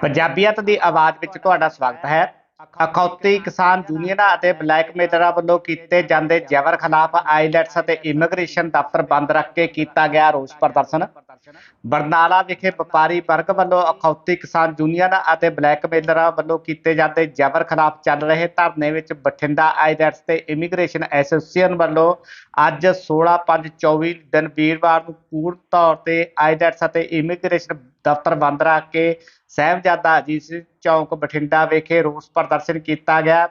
ਪੰਜਾਬੀਅਤ ਦੀ ਆਵਾਜ਼ ਵਿੱਚ ਤੁਹਾਡਾ ਸਵਾਗਤ ਹੈ। ਅਖੌਤੀ ਕਿਸਾਨ ਯੂਨੀਅਨਾਂ ਅਤੇ ਬਲੈਕ ਮੇਲਰਾਂ ਵੱਲੋਂ ਕੀਤੇ ਜਾਂਦੇ ਜ਼ਬਰ ਖਿਲਾਫ ਆਈਲੈਟਸ ਅਤੇ ਇਮੀਗ੍ਰੇਸ਼ਨ ਦਫ਼ਤਰ ਬੰਦ ਰੱਖ ਕੇ ਕੀਤਾ ਗਿਆ ਰੋਸ ਪ੍ਰਦਰਸ਼ਨ। ਬਰਨਾਲਾ ਵਿਖੇ ਵਪਾਰੀ ਵਰਗ ਵੱਲੋਂ ਅਖੌਤੀ ਕਿਸਾਨ ਯੂਨੀਅਨਾਂ ਅਤੇ ਬਲੈਕ ਮੇਲਰਾਂ ਵੱਲੋਂ ਕੀਤੇ ਜਾਂਦੇ ਜ਼ਬਰ ਖਿਲਾਫ ਚੱਲ ਰਹੇ ਧਰਨੇ ਵਿੱਚ ਬਠਿੰਡਾ ਆਈਲੈਟਸ ਤੇ ਇਮੀਗ੍ਰੇਸ਼ਨ ਐਸੋਸੀਏਸ਼ਨ ਵੱਲੋਂ ਅੱਜ 16/5/24 ਦਿਨ ਵੀਰਵਾਰ ਨੂੰ ਪੂਰਨ ਤੌਰ ਤੇ ਆਈਲੈਟਸ ਅਤੇ ਇਮੀਗ੍ਰੇਸ਼ਨ ਦਫ਼ਤਰ ਬੰਦ ਰੱਖ ਕੇ ਸਾਹਿਬਜ਼ਾਦਾ ਅਜੀਤ ਸਿੰਘ ਚੌਂਕ ਬਠਿੰਡਾ ਵਿਖੇ ਰੋਸ ਪ੍ਰਦਰਸ਼ਨ ਕੀਤਾ ਗਿਆ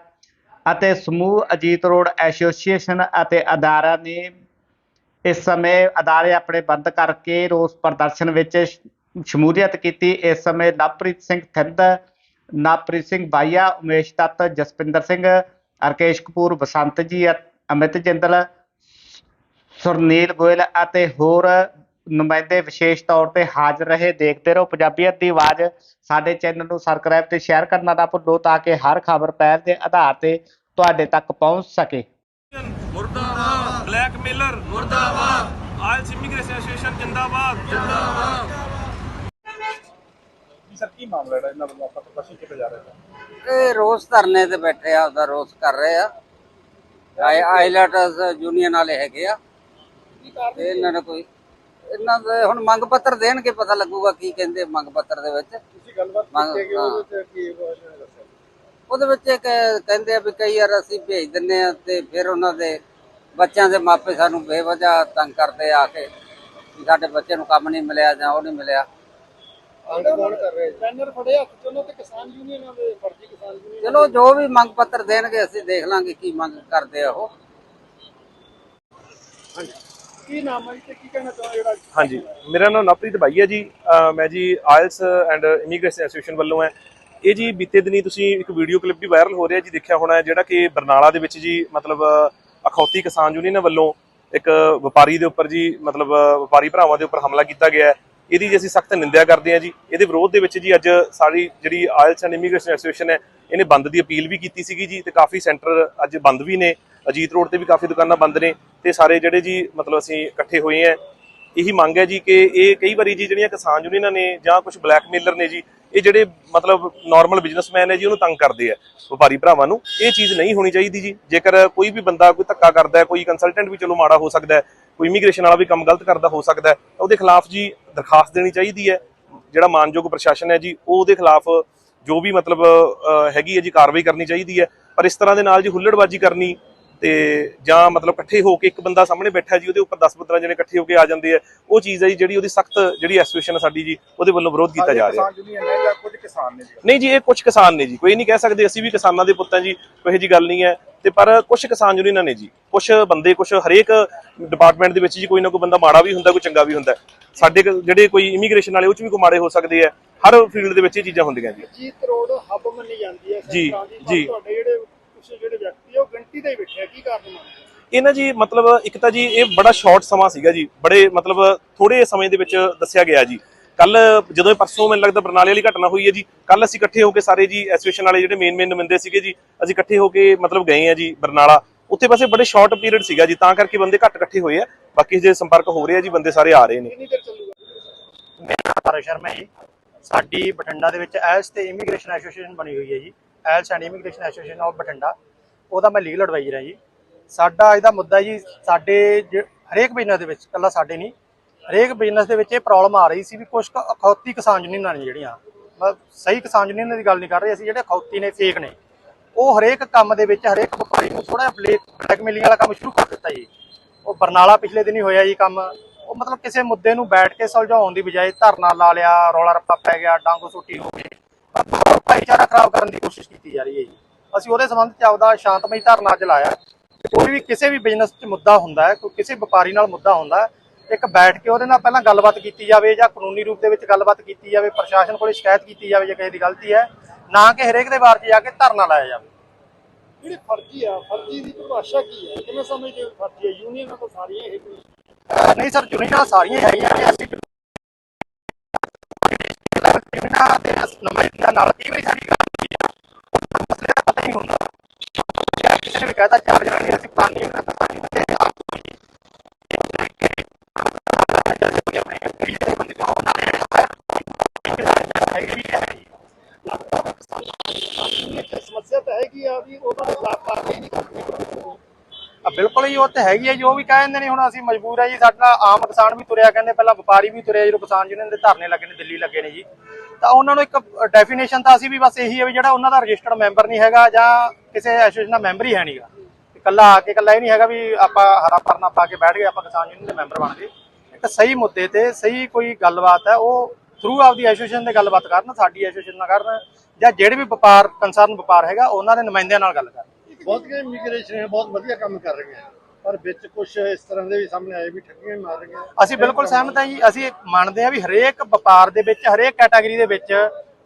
ਅਤੇ ਸਮੂਹ ਅਜੀਤ ਰੋਡ ਐਸੋਸੀਏਸ਼ਨ ਅਤੇ ਅਦਾਰਾ ਨੇ ਇਸ ਸਮੇਂ ਅਦਾਰੇ ਆਪਣੇ ਬੰਦ ਕਰਕੇ ਰੋਸ ਪ੍ਰਦਰਸ਼ਨ ਵਿੱਚ ਸ਼ਮੂਲੀਅਤ ਕੀਤੀ। ਇਸ ਸਮੇਂ ਨਵਪ੍ਰੀਤ ਸਿੰਘ ਥਿੰਦ, ਨਵਪ੍ਰੀਤ ਸਿੰਘ ਬਾਈਆ, ਉਮੇਸ਼ ਦੱਤ, ਜਸਪਿੰਦਰ ਸਿੰਘ ਅਰਕੇਸ਼ ਕਪੂਰ, ਬਸੰਤ ਜੀ ਅਮਿਤ ਜਿੰਦਲ, ਸੁਰਨੀਲ ਗੋਇਲ ਅਤੇ ਹੋਰ ਨੁਮਾਇੰਦੇ ਵਿਸ਼ੇਸ਼ ਤੌਰ ਤੇ ਹਾਜ਼ਰ ਰਹੇ। ਦੇਖਦੇ ਰਹੋ ਪੰਜਾਬੀਅਤ ਦੀ ਆਵਾਜ਼। ਸਾਡੇ ਚੈਨਲ ਨੂੰ ਸਬਸਕ੍ਰਾਈਬ ਤੇ ਸ਼ੇਅਰ ਕਰਨਾ ਨਾ ਭੁੱਲੋ ਤਾਂ ਕਿ ਹਰ ਖਬਰ ਪਹਿਲ ਦੇ ਆਧਾਰ ਤੇ ਤੁਹਾਡੇ ਤੱਕ ਪਹੁੰਚ ਸਕੇ। ਮੁਰਦਾਬਾਦ ਬਲੈਕ ਮੇਲਰ। ਮੁਰਦਾਬਾਦ। ਆਇਲਸ ਇਮੀਗ੍ਰੇਸ਼ਨ ਐਸੋਸੀਏਸ਼ਨ ਜਿੰਦਾਬਾਦ। ਜਿੰਦਾਬਾਦ। ਸਰ ਕੀ ਮਾਮਲਾ ਹੈ ਇਹਨਾਂ ਵੱਲੋਂ ਆਪਾਂ ਪ੍ਰਦਰਸ਼ਨ ਕਿਤੇ ਜਾ ਰਹੇ ਹਾਂ? ਇਹ ਰੋਜ਼ ਧਰਨੇ ਤੇ ਬੈਠੇ ਆ ਉਹਦਾ ਰੋਜ਼ ਕਰ ਰਹੇ ਆ। ਆਈ ਆਈਲੈਟਸ ਯੂਨੀਅਨ ਵਾਲੇ ਹੈਗੇ ਆ। ਤੇ ਇਹਨਾਂ ਨੇ ਕੋਈ ਇਹਨਾਂ ਦੇ ਹੁਣ ਮੰਗ ਪੱਤਰ ਦੇਣਗੇ ਪਤਾ ਲੱਗੂਗਾ ਕੀ ਕਹਿੰਦੇ ਮੰਗ ਪੱਤਰ ਦੇ ਵਿੱਚ। ਤੁਸੀਂ ਗੱਲਬਾਤ ਮੰਗ- ਕੀਤੀ ਕਿ ਉਹਦੇ ਵਿੱਚ ਕੀ ਉਹਨਾਂ ਨੇ ਦੱਸਿਆ? ਉਹਦੇ ਵਿੱਚ ਇੱਕ ਕਹਿੰਦੇ ਆ ਵੀ ਕਈ ਵਾਰ ਅਸੀਂ ਭੇਜ ਦਿੰਨੇ ਆ ਤੇ ਫਿਰ ਉਹਨਾਂ ਦੇ ਬੱਚਿਆਂ ਦੇ ਮਾਪੇ ਸਾਨੂੰ ਬੇਵਜ੍ਹਾ ਤੰਗ ਕਰਦੇ ਆ ਕੇ ਵੀ ਸਾਡੇ ਬੱਚੇ ਨੂੰ ਕੰਮ ਨਹੀਂ ਮਿਲਿਆ ਜਾਂ ਉਹ ਨਹੀਂ ਮਿਲਿਆ। ਅੰਗ ਕੌਣ ਕਰ ਰਹੇ ਬੈਨਰ ਫੜੇ ਹੱਥ ਚ ਉਹਨਾਂ ਤੇ ਕਿਸਾਨ ਯੂਨੀਅਨਾਂ ਦੇ ਫਰਜ਼ੀ ਕਿਸਾਨ ਯੂਨੀਅਨ ਚਲੋ ਜੋ ਵੀ ਮੰਗ ਪੱਤਰ ਦੇਣਗੇ ਅਸੀਂ ਦੇਖ ਲਾਂਗੇ ਕੀ ਮੰਗ ਕਰਦੇ ਆ ਉਹ। ਕੀ ਨਾਮ ਹੈ ਤੇ ਕੀ ਕਹਿਣਾ ਚਾਹੁੰਦਾ ਜਿਹੜਾ ਹਾਂਜੀ। ਮੇਰਾ ਨਾਮ ਨਵਪ੍ਰੀਤ ਭਾਈ ਹੈ ਜੀ। ਮੈਂ ਜੀ ਆਇਲਸ ਐਂਡ ਇਮੀਗ੍ਰੇਸ਼ਨ ਐਸੋਸੀਏਸ਼ਨ ਵੱਲੋਂ ਹੈ ਇਹ ਜੀ ਬੀਤੇ ਦਿਨੀ ਤੁਸੀਂ ਇੱਕ ਵੀਡੀਓ ਕਲਿੱਪ ਵੀ ਵਾਇਰਲ ਹੋ ਰਿਹਾ ਜੀ ਦੇਖਿਆ ਹੋਣਾ ਹੈ ਜਿਹੜਾ ਕਿ ਬਰਨਾਲਾ ਦੇ ਵਿੱਚ ਜੀ ਮਤਲਬ ਅਖੌਤੀ ਕਿਸਾਨ ਯੂਨੀਅਨ ਵੱਲੋਂ ਇੱਕ ਵਪਾਰੀ ਦੇ ਉੱਪਰ ਜੀ, ਮਤਲਬ, ਵਪਾਰੀ ਭਰਾਵਾਂ ਦੇ ਉੱਪਰ ਹਮਲਾ ਕੀਤਾ ਗਿਆ ਹੈ। ਇਹਦੀ ਜੀ ਅਸੀਂ ਸਖਤ ਨਿੰਦਿਆ ਕਰਦੇ ਹਾਂ ਜੀ। ਇਹਦੇ ਵਿਰੋਧ ਦੇ ਵਿੱਚ ਜੀ ਅੱਜ ਸਾਰੀ ਜਿਹੜੀ ਆਇਲਸ ਐਂਡ ਇਮੀਗ੍ਰੇਸ਼ਨ ਐਸੋਸੀਏਸ਼ਨ ਹੈ, ਇਹਨੇ ਬੰਦ ਦੀ ਅਪੀਲ ਵੀ ਕੀਤੀ ਸੀਗੀ ਜੀ ਤੇ ਕਾਫੀ ਸੈਂਟਰ ਅੱਜ ਬੰਦ ਵੀ ਨੇ। ਅਜੀਤ ਰੋਡ ਤੇ ਵੀ ਕਾਫੀ ਦੁਕਾਨਾਂ ਬੰਦ ਨੇ ਤੇ ਸਾਰੇ ਜਿਹੜੇ ਜੀ, ਮਤਲਬ ਅਸੀਂ ਇਕੱਠੇ ਹੋਏ ਆ ਇਹੀ ਮੰਗ ਹੈ ਜੀ ਕਿ ਇਹ ਕਈ ਵਾਰੀ ਜੀ ਜਿਹੜੀਆਂ ਕਿਸਾਨ ਯੂਨੀਅਨਾਂ ਨੇ ਜਾਂ ਕੁਝ ਬਲੈਕਮੇਲਰ ਨੇ ਜੀ, ਇਹ ਜਿਹੜੇ ਮਤਲਬ ਨਾਰਮਲ ਬਿਜ਼ਨਸਮੈਨ ਹੈ ਜੀ, ਉਹਨੂੰ ਤੰਗ ਕਰਦੇ ਆ ਵਪਾਰੀ ਭਰਾਵਾਂ ਨੂੰ। ਇਹ ਚੀਜ਼ ਨਹੀਂ ਹੋਣੀ ਚਾਹੀਦੀ ਜੀ। ਜੇਕਰ ਕੋਈ ਵੀ ਬੰਦਾ ਕੋਈ ਧੱਕਾ ਕਰਦਾ ਹੈ, ਕੋਈ ਕੰਸਲਟੈਂਟ ਵੀ ਚਲੋ ਮਾੜਾ ਹੋ ਸਕਦਾ ਹੈ, ਕੋਈ ਇਮੀਗ੍ਰੇਸ਼ਨ ਵਾਲਾ ਵੀ ਕੰਮ ਗਲਤ ਕਰਦਾ ਹੋ ਸਕਦਾ ਹੈ ਉਹਦੇ ਖਿਲਾਫ ਜੀ ਦਰਖਾਸਤ ਦੇਣੀ ਚਾਹੀਦੀ ਹੈ। ਜਿਹੜਾ ਮਾਨਯੋਗ ਪ੍ਰਸ਼ਾਸਨ ਹੈ ਜੀ, ਉਹ ਉਹਦੇ ਖਿਲਾਫ ਜੋ ਵੀ ਮਤਲਬ ਹੈਗੀ ਹੈ ਜੀ, ਕਾਰਵਾਈ ਕਰਨੀ ਚਾਹੀਦੀ ਹੈ। ਪਰ ਇਸ ਤਰ੍ਹਾਂ ਦੇ ਨਾਲ ਜੀ ਹੁੱਲੜਬਾਜੀ ਕਰਨੀ ਤੇ ਜਾਂ ਮਤਲਬ ਇਕੱਠੇ ਹੋ ਕੇ ਇੱਕ ਬੰਦਾ ਸਾਹਮਣੇ ਬੈਠਾ ਜੀ ਉਹਦੇ ਉੱਪਰ 10-15 ਜਣੇ ਇਕੱਠੇ ਹੋ ਕੇ ਆ ਜਾਂਦੇ ਆ। ਉਹ ਚੀਜ਼ ਹੈ ਜੀ ਜਿਹੜੀ ਉਹਦੀ ਸਖਤ ਜਿਹੜੀ ਐਸੋਸੀਏਸ਼ਨ ਸਾਡੀ ਜੀ ਉਹਦੇ ਵੱਲੋਂ ਵਿਰੋਧ ਕੀਤਾ ਜਾ ਰਿਹਾ। ਨਹੀਂ ਜੀ ਇਹ ਕੁਝ ਕਿਸਾਨ ਨੇ ਜੀ ਕੋਈ ਨਹੀਂ ਕਹਿ ਸਕਦੇ ਅਸੀਂ ਵੀ ਕਿਸਾਨਾਂ ਦੇ ਪੁੱਤਾਂ ਜੀ ਕੋਈ ਜੀ ਗੱਲ ਨਹੀਂ ਹੈ। ਤੇ ਪਰ ਕੁਝ ਕਿਸਾਨ ਯੂਨੀਅਨਾਂ ਨੇ ਜੀ ਕੁਝ ਬੰਦੇ ਕੁਝ ਹਰੇਕ ਡਿਪਾਰਟਮੈਂਟ ਦੇ ਵਿੱਚ ਜੀ ਕੋਈ ਨਾ ਕੋਈ ਬੰਦਾ ਮਾੜਾ ਵੀ ਹੁੰਦਾ ਕੋਈ ਚੰਗਾ ਵੀ ਹੁੰਦਾ। ਸਾਡੇ ਜਿਹੜੇ ਕੋਈ ਇਮੀਗ੍ਰੇਸ਼ਨ ਵਾਲੇ ਉਹ ਚ ਵੀ ਕੋਈ ਮਾੜੇ ਹੋ ਸਕਦੇ ਆ। ਹਰ ਫੀਲਡ ਦੇ ਵਿੱਚ ਇਹ ਚੀਜ਼ਾਂ ਹੁੰਦੀਆਂ ਜੀ। ਜੀਤ ਰੋਡ ਹੱਬ ਮੰਨੀ ਜਾਂਦੀ ਹੈ ਜੀ, ਜੀ। ਤੁਹਾਡੇ ਜਿਹੜੇ ਕੁਝ ਜਿਹੜੇ ਵਿਅਕਤੀ ਆ ਉਹ ਗਿਣਤੀ ਤੇ ਹੀ ਬੈਠੇ ਆ ਕੀ ਕਾਰਨ ਮੰਨਦੇ ਇਹ ਨਾ ਜੀ ਮਤਲਬ ਇੱਕ ਤਾਂ ਜੀ ਇਹ ਬੜਾ ਸ਼ਾਰਟ ਸਮਾਂ ਸੀਗਾ ਜੀ ਬੜੇ ਮਤਲਬ ਥੋੜੇ ਸਮੇਂ ਦੇ ਵਿੱਚ ਦੱਸਿਆ ਗਿਆ ਜੀ। ਕੱਲ ਜਦੋਂ ਇਹ ਪਰਸੋਂ ਮੈਨੂੰ ਲੱਗਦਾ ਬਰਨਾਲੇ ਵਾਲੀ ਘਟਨਾ ਹੋਈ ਹੈ ਜੀ ਕੱਲ ਅਸੀਂ ਇਕੱਠੇ ਹੋ ਕੇ ਸਾਰੇ ਜੀ ਐਸੋਸੀਏਸ਼ਨ ਵਾਲੇ ਜਿਹੜੇ ਮੇਨ ਮੇਨ ਨੁਮਾਇੰਦੇ ਸੀਗੇ ਜੀ ਅਸੀਂ ਇਕੱਠੇ ਹੋ ਕੇ ਮਤਲਬ ਗਏ ਆ ਜੀ ਬਰਨਾਲਾ। ਉੱਥੇ ਬਸ ਇਹ ਬੜੇ ਸ਼ਾਰਟ ਪੀਰੀਅਡ ਸੀਗਾ ਜੀ ਤਾਂ ਕਰਕੇ ਬੰਦੇ ਘੱਟ ਇਕੱਠੇ ਹੋਏ ਆ। ਬਾਕੀ ਜੇ ਸੰਪਰਕ ਹੋ ਰਿਹਾ ਜੀ ਬੰਦੇ ਸਾਰੇ ਆ ਰਹੇ ਨੇ। ਕਿੰਨੀ ਦੇਰ ਚੱਲੂਗਾ? ਹਰ ਸ਼ਰਮਾ ਜੀ। ਸਾਡੀ ਬਠਿੰਡਾ ਦੇ ਵਿੱਚ ਐਲਸ ਤੇ ਇਮੀਗ੍ਰੇਸ਼ਨ ਐਸੋਸੀਏਸ਼ਨ ਬਣੀ ਹੋਈ ਹੈ ਜੀ। IELTS and immigration association of Bathinda, ਉਹਦਾ ਮੈਂ ਲੀਗਲ ਐਡਵਾਈਜ਼ਰ ਹਾਂ ਜੀ। ਸਾਡਾ ਇਹਦਾ ਮੁੱਦਾ ਜੀ, ਸਾਡੇ ਜ- ਹਰੇਕ ਬਿਜ਼ਨਸ ਦੇ ਵਿੱਚ ਕੱਲਾ ਸਾਡੇ ਨਹੀਂ, ਹਰੇਕ ਬਿਜ਼ਨਸ ਦੇ ਵਿੱਚ ਇਹ ਪ੍ਰੋਬਲਮ ਆ ਰਹੀ ਸੀ ਵੀ ਕੁਝ ਕੁ, ਅਖੌਤੀ ਕਿਸਾਨ ਯੂਨੀਅਨਾਂ ਨੇ ਜਿਹੜੀਆਂ ਮਤਲਬ ਸਹੀ ਕਿਸਾਨ ਯੂਨੀਅਨ ਦੀ ਗੱਲ ਨਹੀਂ ਕਰ ਰਹੇ ਅਸੀਂ, ਜਿਹੜੇ ਅਖੌਤੀ ਨੇ ਫੇਕ ਨੇ, ਉਹ ਹਰੇਕ ਕੰਮ ਦੇ ਵਿੱਚ, ਹਰੇਕ ਵਪਾਰੀ ਨੂੰ ਥੋੜਾ ਬਲੇਕ ਬਲੈਕਮੇਲਿੰਗ ਵਾਲਾ ਕੰਮ ਸ਼ੁਰੂ ਕਰ ਦਿੱਤਾ ਜੀ। ਉਹ ਬਰਨਾਲਾ ਪਿਛਲੇ ਦਿਨ ਹੀ ਹੋਇਆ ਜੀ ਕੰਮ, ਉਹ ਮਤਲਬ ਕਿਸੇ ਮੁੱਦੇ ਨੂੰ ਬੈਠ ਕੇ ਸੁਲਝਾਉਣ ਦੀ ਬਜਾਏ ਧਰਨਾ ਲਾ ਲਿਆ, ਰੌਲਾ ਰੱਪਾ ਪੈ ਗਿਆ, ਡਾਂਗੋ ਸੁੱਟੀ ਹੋ ਗਈ। ਭਾਈਚਾਰਾ ਖਰਾਬ ਕਰਨ ਦੀ ਕੋਸ਼ਿਸ਼ ਕੀਤੀ ਜਾ ਰਹੀ ਹੈ ਜੀ। ਅਸੀਂ ਉਹਦੇ ਸੰਬੰਧ ਚ ਆਪਦਾ ਸ਼ਾਂਤਮਈ ਧਰਨਾ ਅੱਜ ਲਾਇਆ ਕੋਈ ਵੀ ਕਿਸੇ ਵੀ ਬਿਜ਼ਨਸ 'ਚ ਮੁੱਦਾ ਹੁੰਦਾ ਹੈ ਕੋਈ ਕਿਸੇ ਵਪਾਰੀ ਨਾਲ ਮੁੱਦਾ ਹੁੰਦਾ ਹੈ ਇੱਕ ਬੈਠ ਕੇ ਉਹਦੇ ਨਾਲ ਪਹਿਲਾਂ ਗੱਲਬਾਤ ਕੀਤੀ ਜਾਵੇ ਜਾਂ ਕਾਨੂੰਨੀ ਰੂਪ ਦੇ ਵਿੱਚ ਗੱਲਬਾਤ ਕੀਤੀ ਜਾਵੇ ਪ੍ਰਸ਼ਾਸਨ ਕੋਲੇ ਸ਼ਿਕਾਇਤ ਕੀਤੀ ਜਾਵੇ ਜੇ ਕਿਸੇ ਦੀ ਗਲਤੀ ਹੈ ਨਾ ਕਿ ਹਰੇਕ ਦੇ ਵਾਰ 'ਚ ਜਾ ਕੇ ਧਰਨਾ ਲਾਇਆ ਜਾਵੇ। ਜਿਹੜੀ ਫਰਜ਼ੀ ਆ ਫਰਜ਼ੀ ਦੀ ਪਰਿਭਾਸ਼ਾ ਕੀ ਹੈ? ਕਿਵੇਂ ਸਮਝਦੇ ਹੋ ਫਰਜ਼ੀ ਹੈ? ਯੂਨੀਅਨਾਂ ਤਾਂ ਸਾਰੀਆਂ ਇਹ ਨਹੀਂ ਸਰ ਜੁਨੀਅਰਾਂ ਸਾਰੀਆਂ ਹੈਗੀਆਂ ਨੇ ਅਸੀਂ ਜੁਨੀਅਰਾਂ ਦੇ ਨੰਬਰ ਨਾਲ ਕਈ ਵਾਰੀ ਸਾਡੀ ਗੱਲ ਹੁੰਦੀ ਆ ਉਹ ਮਸਲੇ ਦਾ ਪਤਾ ਨਹੀਂ ਹੁੰਦਾ ਜਾਂ ਕਿਸੇ ਨੇ ਵੀ ਕਹਤਾ ਚਾਰ ਜਣੇ ਅਸੀਂ ਪਾਣੀ ਨਹੀਂ ਕਰਦਾ ਪਾਣੀ ਬਿਲਕੁਲ ਜੀ, ਉਹ ਤੇ ਹੈਗੀ ਹੈ ਜੋ ਵੀ ਕਹਿ ਨੇ, ਹੁਣ ਅਸੀਂ ਮਜਬੂਰ ਹੈ ਜੀ, ਸਾਡਾ ਆਮ ਕਿਸਾਨ ਵੀ ਤੁਰਿਆ ਕਹਿੰਦੇ, ਪਹਿਲਾਂ ਵਪਾਰੀ ਵੀ ਤੁਰਿਆ ਜਦੋਂ ਕਿਸਾਨ ਯੂਨੀਅਨ ਦੇ ਧਰਨੇ ਲੱਗੇ ਨੇ, ਦਿੱਲੀ ਲੱਗੇ ਨੇ ਜੀ, ਤਾਂ ਉਹਨਾਂ ਨੂੰ ਇੱਕ ਡੈਫੀਨੇਸ਼ਨ ਤਾਂ ਅਸੀਂ ਵੀ ਬਸ ਇਹੀ ਹੈ ਵੀ ਜਿਹੜਾ ਉਹਨਾਂ ਦਾ ਰਜਿਸਟਰਡ ਮੈਂਬਰ ਨਹੀਂ ਹੈਗਾ, ਜਾਂ ਕਿਸੇ ਐਸੋਸੀਏਸ਼ਨ ਦਾ ਮੈਂਬਰ ਹੀ ਹੈ ਨਹੀਂਗਾ ਇਕੱਲਾ ਆ ਕੇ, ਇਕੱਲਾ ਇਹ ਨਹੀਂ ਹੈਗਾ ਵੀ ਆਪਾਂ ਹਰਾ ਪਰਨਾ ਪਾ ਕੇ ਬੈਠ ਗਏ, ਆਪਾਂ ਕਿਸਾਨ ਯੂਨੀਅਨ ਦੇ ਮੈਂਬਰ ਬਣ ਗਏ। ਇੱਕ ਸਹੀ ਮੁੱਦੇ ਤੇ, ਸਹੀ ਕੋਈ ਗੱਲਬਾਤ ਹੈ, ਉਹ ਥਰੂ ਆਪਦੀ ਐਸੋਸੀਏਸ਼ਨ ਦੇ ਗੱਲਬਾਤ ਕਰਨ, ਸਾਡੀ ਐਸੋਸੀਏਸ਼ਨ ਨਾਲ ਕਰਨ, ਜਾਂ ਜਿਹੜੇ ਵੀ ਵਪਾਰ ਕੰਸਰਨ ਵਪਾਰ ਹੈਗਾ, ਉਹਨਾਂ ਦੇ ਨੁਮਾਇੰਦਿਆਂ ਨਾਲ ਗੱਲ ਕਰਨ। ਬਹੁਤੀਆਂ ਇਮੀਗ੍ਰੇਸ਼ਨ ਹੈ ਬਹੁਤ ਵਧੀਆ ਕੰਮ ਕਰ ਰਹੀਆਂ ਪਰ ਵਿੱਚ ਕੁਝ ਇਸ ਤਰ੍ਹਾਂ ਦੇ ਵੀ ਸਾਹਮਣੇ ਆਏ ਵੀ ਠੱਗੀਆਂ ਮਾਰ ਰਹੀਆਂ ਅਸੀਂ ਬਿਲਕੁਲ ਸਹਿਮਤ ਹਾਂ ਜੀ। ਅਸੀਂ ਮੰਨਦੇ ਹਾਂ ਵੀ ਹਰੇਕ ਵਪਾਰ ਦੇ ਵਿੱਚ ਹਰੇਕ ਕੈਟਾਗਰੀ ਦੇ ਵਿੱਚ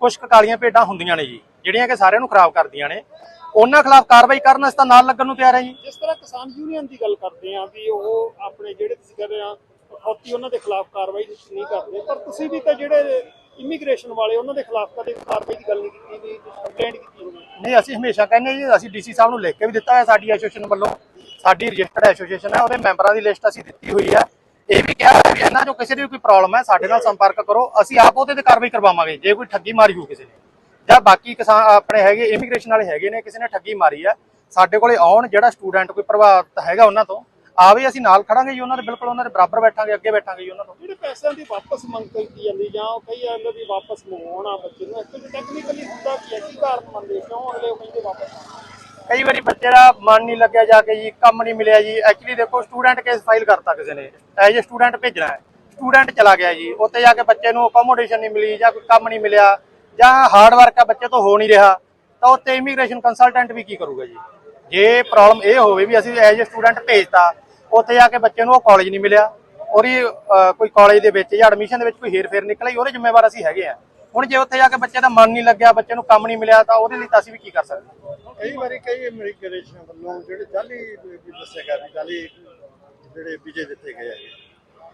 ਕੁਝ ਕੁ ਕਾਲੀਆਂ ਭੇਡਾਂ ਹੁੰਦੀਆਂ ਨੇ ਜੀ ਜਿਹੜੀਆਂ ਕਿ ਸਾਰਿਆਂ ਨੂੰ ਖਰਾਬ ਕਰਦੀਆਂ ਨੇ। ਉਹਨਾਂ ਖਿਲਾਫ ਕਾਰਵਾਈ ਕਰਨ ਅਸੀਂ ਤਾਂ ਨਾਲ ਲੱਗਣ ਨੂੰ ਤਿਆਰ ਹਾਂ ਜੀ। ਜਿਸ ਤਰ੍ਹਾਂ ਕਿਸਾਨ ਯੂਨੀਅਨ ਦੀ ਗੱਲ ਕਰਦੇ ਆ ਵੀ ਉਹ ਆਪਣੇ ਜਿਹੜੇ ਤੁਸੀਂ ਕਹਿੰਦੇ ਆ ਅਖੌਤੀ ਉਹਨਾਂ ਦੇ ਖਿਲਾਫ ਕਾਰਵਾਈ ਨਹੀਂ ਕਰਦੇ। ਪਰ ਤੁਸੀਂ ਵੀ ਤਾਂ ਜਿਹੜੇ ਇਮੀਗ੍ਰੇਸ਼ਨ ਵਾਲੇ, ਉਹਨਾਂ ਦੇ ਖਿਲਾਫ ਕਦੇ ਕਾਰਵਾਈ ਦੀ ਗੱਲ ਨਹੀਂ ਕੀਤੀ ਵੀ ਕੰਪਲੇਂਟ ਕੀਤੀ ਹੋਵੇ? ਨਹੀਂ, ਅਸੀਂ ਹਮੇਸ਼ਾ ਕਹਿੰਦੇ ਜੀ, ਅਸੀਂ ਡੀਸੀ ਸਾਹਿਬ ਨੂੰ ਲਿਖ ਕੇ ਵੀ ਦਿੱਤਾ ਹੈ, ਸਾਡੀ ਐਸੋਸੀਏਸ਼ਨ ਵੱਲੋਂ। ਸਾਡੀ ਰਜਿਸਟਰਡ ਐਸੋਸੀਏਸ਼ਨ ਹੈ, ਉਹਦੇ ਮੈਂਬਰਾਂ ਦੀ ਲਿਸਟ ਅਸੀਂ ਦਿੱਤੀ ਹੋਈ ਹੈ। ਇਹ ਵੀ ਕਿਹਾ ਹੈ ਵੀ ਇਹਨਾਂ ਚੋਂ ਕਿਸੇ ਦੀ ਕੋਈ ਪ੍ਰੋਬਲਮ ਹੈ, ਸਾਡੇ ਨਾਲ ਸੰਪਰਕ ਕਰੋ, ਅਸੀਂ ਆਪ ਉਹਦੇ ਤੇ ਕਾਰਵਾਈ ਕਰਵਾਵਾਂਗੇ, ਜੇ ਕੋਈ ਠੱਗੀ ਮਾਰੀ ਹੋ ਕਿਸੇ ਨੇ। ਜਾਂ ਬਾਕੀ ਕਿਸਾਨ ਆਪਣੇ ਹੈਗੇ ਇਮੀਗ੍ਰੇਸ਼ਨ ਵਾਲੇ ਹੈਗੇ ਨੇ, ਕਿਸੇ ਨੇ ਠੱਗੀ ਮਾਰੀ ਹੈ, ਸਾਡੇ ਕੋਲੇ ਆਉਣ ਜਿਹੜਾ ਸਟੂਡੈਂਟ ਕੋਈ ਪ੍ਰਭਾਵਿਤ ਹੈਗਾ ਉਹਨਾਂ ਤੋਂ ਆਵੇ ਅਸੀਂ ਨਾਲ ਖੜਾਂਗੇ ਜੀ ਉਹਨਾਂ ਦੇ ਬਿਲਕੁਲ ਉਹਨਾਂ ਦੇ ਬਰਾਬਰ ਬੈਠਾਂਗੇ ਅੱਗੇ ਬੈਠਾਂਗੇ ਜੀ ਉਹਨਾਂ ਤੋਂ ਜਿਹੜੇ ਪੈਸਿਆਂ ਦੀ ਵਾਪਸ ਮੰਗ ਕੀਤੀ ਜਾਂਦੀ ਜਾਂ ਉਹ ਕਈ ਜਾਂਦੇ ਵੀ ਵਾਪਸ ਮੰਗਵਾਉਣਾ ਬੱਚੇ ਨੂੰ ਐਕਚੁਅਲੀ ਟੈਕਨੀਕਲੀ ਹੁੰਦਾ ਕੀ ਹੈ? ਕੀ ਕਾਰਨ ਮੰਨਦੇ ਕਿਉਂ ਅਗਲੇ ਉਹ ਕਹਿੰਦੇ ਵਾਪਸ? ਕਈ ਵਾਰੀ ਬੱਚੇ ਦਾ ਮਨ ਨਹੀਂ ਲੱਗਿਆ ਜਾ ਕੇ ਜੀ ਕੰਮ ਨਹੀਂ ਮਿਲਿਆ ਜੀ। ਐਕਚੁਅਲੀ ਦੇਖੋ ਸਟੂਡੈਂਟ ਕੇਸ ਫਾਈਲ ਕਰਤਾ ਕਿਸੇ ਨੇ। ਐਜ ਸਟੂਡੈਂਟ ਭੇਜਣਾ ਹੈ ਸਟੂਡੈਂਟ ਚਲਾ ਗਿਆ ਜੀ। ਉੱਥੇ ਜਾ ਕੇ ਬੱਚੇ ਨੂੰ ਅਕੋਮੋਡੇਸ਼ਨ ਨਹੀਂ ਮਿਲੀ ਜਾਂ ਕੋਈ ਕੰਮ ਨਹੀਂ ਮਿਲਿਆ ਜਾਂ ਹਾਰਡ ਵਰਕ ਆ ਬੱਚੇ ਤੋਂ ਹੋ ਨਹੀਂ ਰਿਹਾ ਤਾਂ ਉੱਥੇ ਇਮੀਗ੍ਰੇਸ਼ਨ ਕੰਸਲਟੈਂਟ ਵੀ ਕੀ ਕਰੂਗਾ ਜੀ? ਜੇ ਪ੍ਰੋਬਲਮ ਇਹ ਹੋਵੇ ਵੀ ਅਸੀਂ ਐਜ ਸਟੂਡੈਂਟ ਭੇਜਤਾ ਉੱਥੇ ਜਾ ਕੇ ਬੱਚੇ ਨੂੰ ਉਹ ਕਾਲਜ ਨਹੀਂ ਮਿਲਿਆ। ਉਹਦੀ ਕੋਈ ਕਾਲਜ ਦੇ ਵਿੱਚ ਜਾਂ ਐਡਮਿਸ਼ਨ ਦੇ ਵਿੱਚ ਕੋਈ ਹੇਰ ਫੇਰ ਨਿਕਲੀ ਉਹਦੇ ਜ਼ਿੰਮੇਵਾਰ ਅਸੀਂ ਹੈਗੇ ਆ। ਹੁਣ ਜੇ ਉੱਥੇ ਜਾ ਕੇ ਬੱਚੇ ਦਾ ਮਨ ਨਹੀਂ ਲੱਗਿਆ ਬੱਚੇ ਨੂੰ ਕੰਮ ਨਹੀਂ ਮਿਲਿਆ ਤਾਂ ਉਹਦੇ ਲਈ ਤਾਂ ਅਸੀਂ ਵੀ ਕੀ ਕਰ ਸਕਦੇ ਕਈ ਵਾਰੀ ਕਈ ਇਮੀਗ੍ਰੇਸ਼ਨ ਵੱਲੋਂ ਜਿਹੜੇ ਜਾਲੀ ਦੱਸਿਆ ਗਿਆ ਵੀ ਜਾਲੀ ਜਿਹੜੇ ਵੀਜ਼ੇ ਦਿੱਤੇ ਗਏ ਹੈਗੇ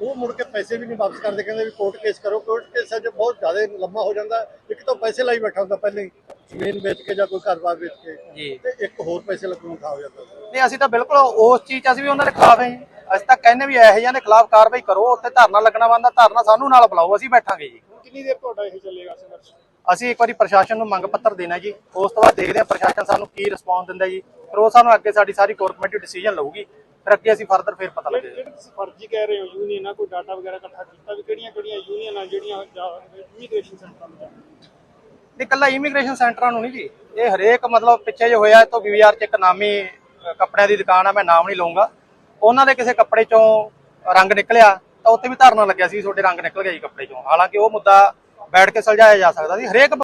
ਉਹ ਮੁੜ ਕੇ ਪੈਸੇ ਵੀ ਨਹੀਂ ਵਾਪਸ ਕਰਦੇ ਕਹਿੰਦੇ ਵੀ ਕੋਰਟ ਕੇਸ ਕਰੋ। ਕੋਰਟ ਕੇਸ ਜੋ ਬਹੁਤ ਜ਼ਿਆਦਾ ਲੰਮਾ ਹੋ ਜਾਂਦਾ ਇੱਕ ਤਾਂ ਪੈਸੇ ਲਾਈ ਬੈਠਾ ਹੁੰਦਾ ਪਹਿਲਾਂ ਹੀ ਜ਼ਮੀਨ ਵੇਚ ਕੇ ਜਾਂ ਕੋਈ ਘਰ-ਬਾਰ ਵੇਚ ਕੇ ਤੇ ਇੱਕ ਹੋਰ ਪੈਸੇ ਲੱਗਣ ਖਾ ਹੋ ਜਾਂਦਾ। ਨਹੀਂ ਅਸੀਂ ਤਾਂ ਬਿਲਕੁਲ ਉਸ ਚੀਜ਼ 'ਚ ਅਸੀਂ ਵੀ ਉਹਨਾਂ ਦੇ ਖਿਲਾਫ ਹਾਂ ਜੀ। ਅਸੀਂ ਤਾਂ ਕਹਿੰਦੇ ਵੀ ਇਹੋ ਜਿਹਿਆਂ ਦੇ ਖਿਲਾਫ ਕਾਰਵਾਈ ਕਰੋ ਉੱਥੇ ਧਰਨਾ ਲੱਗਣਾ ਬੰਦਾ ਧਰਨਾ ਸਾਨੂੰ ਨਾਲ ਬੁਲਾਓ ਅਸੀਂ ਬੈਠਾਂਗੇ ਜੀ। ਕਿੰਨੀ ਦੇਰ ਤੁਹਾਡਾ ਇਹ ਚੱਲੇਗਾ ਸੰਘਰਸ਼? ਅਸੀਂ ਇੱਕ ਵਾਰੀ ਪ੍ਰਸ਼ਾਸਨ ਨੂੰ ਮੰਗ ਪੱਤਰ ਦੇਣਾ ਜੀ। ਉਸ ਤੋਂ ਬਾਅਦ ਦੇਖਦੇ ਹਾਂ ਪ੍ਰਸ਼ਾਸਨ ਸਾਨੂੰ ਕੀ ਰਿਸਪੌਂਸ ਦਿੰਦਾ ਜੀ। ਫਿਰ ਉਹ ਸਾਨੂੰ ਅੱਗੇ ਸਾਡੀ ਸਾਰੀ ਗਵਰਨਮੈਂਟ ਡਿਸੀਜਨ ਲਊਗੀ। ਫਿਰ ਅੱਗੇ ਅਸੀਂ ਫਰਦਰ ਫਿਰ ਪਤਾ ਲੱਗੇਗਾ। ਜਿਹੜੇ ਤੁਸੀਂ ਫਰਜ਼ੀ ਕਹਿ ਰਹੇ ਹੋ ਯੂਨੀਅਨਾਂ ਕੋਈ ਡਾਟਾ ਵਗੈਰਾ ਇਕੱਠਾ ਕੀਤਾ ਵੀ ਕਿਹੜੀਆਂ ਕਿਹੜੀਆਂ ਯੂਨੀਅਨਾਂ ਜਿਹੜੀਆਂ ਇਮੀਗ੍ਰੇਸ਼ਨ ਸੈਂਟਰ ਨੂੰ ਜਾਂਦੀਆਂ ਨਹੀਂ ਕੱਲਾ ਇਮੀਗ੍ਰੇਸ਼ਨ ਸੈਂਟਰਾਂ ਨੂੰ ਨਹੀਂ ਜੀ। ਇਹ ਹਰੇਕ ਮਤਲਬ ਪਿੱਛੇ ਜੇ ਹੋਇਆ ਤੋਂ ਬੀਵੀਆਰ ਚ ਇੱਕ ਨਾਮੀ ਕੱਪੜਿਆਂ ਦੀ ਦੁਕਾਨ ਆ, ਮੈਂ ਨਾਮ ਨਹੀਂ ਲਊਂਗਾ। ਉਹਨਾਂ ਦੇ ਕਿਸੇ ਕੱਪੜੇ ਚੋਂ ਰੰਗ ਨਿਕਲਿਆ, ਤਾਂ ਉੱਥੇ ਵੀ ਧਰਨਾ ਲੱਗਿਆ ਸੀ ਤੁਹਾਡੇ ਰੰਗ ਨਿਕਲ ਗਿਆ ਜੀ ਕੱਪੜੇ ਚੋਂ। ਹਾਲਾਂਕਿ ਉਹ ਮੁੱਦਾ ਬੈਠ ਕੇ ਸੁਲਝਾਇਆ ਜਾ ਸਕਦਾ ਸੀ। ਹਰੇਕ